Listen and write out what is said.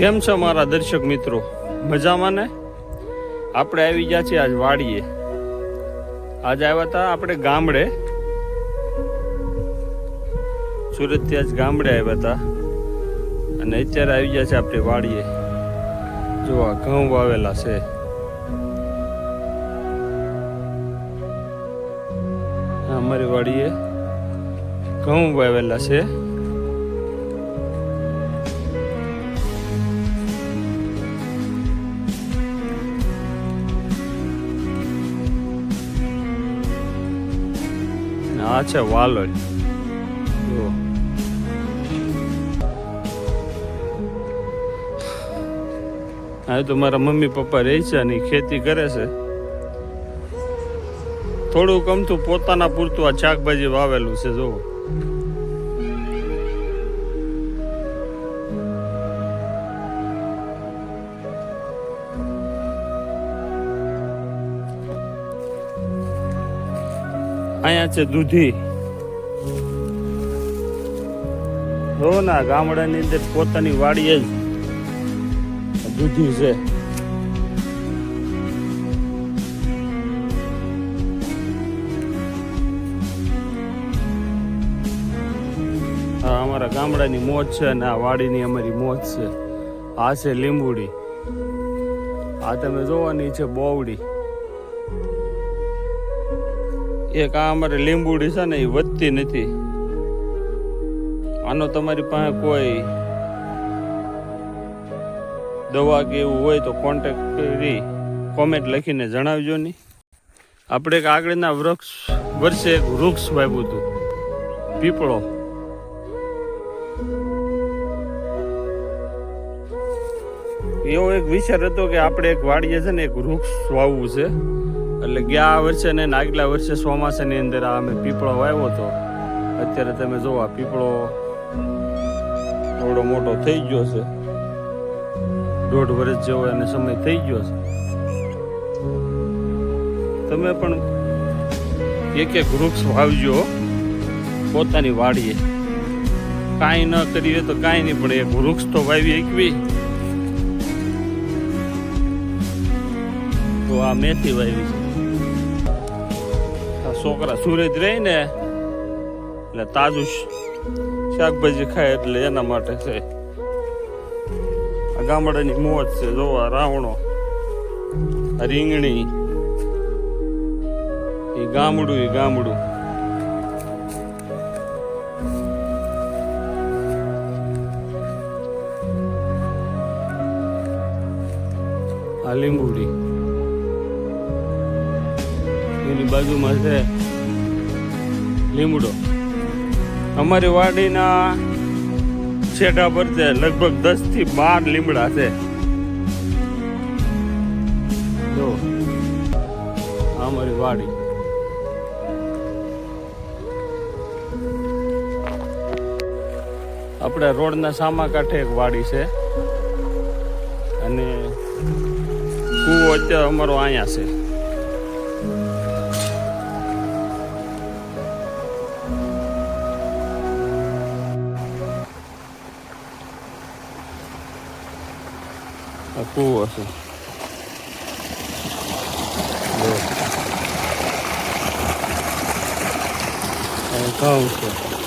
કેમ છો મારા દર્શક મિત્રો? મજામાં ને? આપણે આવી ગયા છીએ આજ વાડીએ. આજ આવ્યા હતા આપણે ગામડે. સુરતથી આજ ગામડે આવ્યા હતા અને અત્યારે આવી ગયા છે આપણે વાડીએ. જો આ ઘઉં વાવેલા છે. અમારી વાડીએ ઘઉં વાવેલા છે. આ છે જુઓ. હા તો મારા મમ્મી પપ્પા રહે છે અને ખેતી કરે છે. થોડુંક અમથું પોતાના પૂરતું આ શાકભાજી વાવેલું છે, જુઓ. અહીંયા છે દૂધી. જો ના ગામડાની અંદર પોતાની વાડીએ જ દૂધી છે. અમારા ગામડાની મોજ છે અને આ વાડીની અમારી મોજ છે. આ છે લીંબુડી. આ તમે જોવાની છે બોવડી. એક આ અમારે લીંબુડી છે ને એ વધતી નથી. આનો તમારી પાસે કોઈ દવા કે એવું હોય તો કોન્ટેક કરી કોમેન્ટ લખીને જણાવજો ને. આપણે એક આગળના વૃક્ષ વર્ષે એક વૃક્ષ વાવ્યું હતું, પીપળો. એવો એક વિચાર હતો કે આપણે એક વાડીએ છે ને એક વૃક્ષ વાવવું છે. એટલે ગયા વર્ષે ને આગલા વર્ષે ચોમાસાની અંદર આ અમે પીપળો વાવ્યો હતો. અત્યારે તમે જો આ પીપળો થોડો મોટો થઈ ગયો છે. દોઢ વર્ષ જેવો એને સમય થઈ ગયો છે. તમે પણ એક એક વૃક્ષ વાવજો પોતાની વાડીએ. કાંઈ ન કરીએ તો કાંઈ નહીં, પણ એક વૃક્ષ તો વાવી એકવી. તો આ મેથી વાવી છે. છોકરા સુરત રહે ને, એટલે તાજું શાકભાજી ખાય એટલે એના માટે છે. આ ગામડાની મોજ છે, જોવા રાવણો રીંગણી, એ ગામડું એ ગામડું. આ લીંબુડી. એની બાજુમાં છે લીમડો. અમારી વાડીના છેટા પર છે લગભગ દસથી બાર લીમડા છે. જો, અમારી વાડી. આપણે રોડના સામા કાંઠે એક વાડી છે. અને કૂવો અત્યારે અમારો અહીંયા છે. આ કૂવો છે ઘઉં છે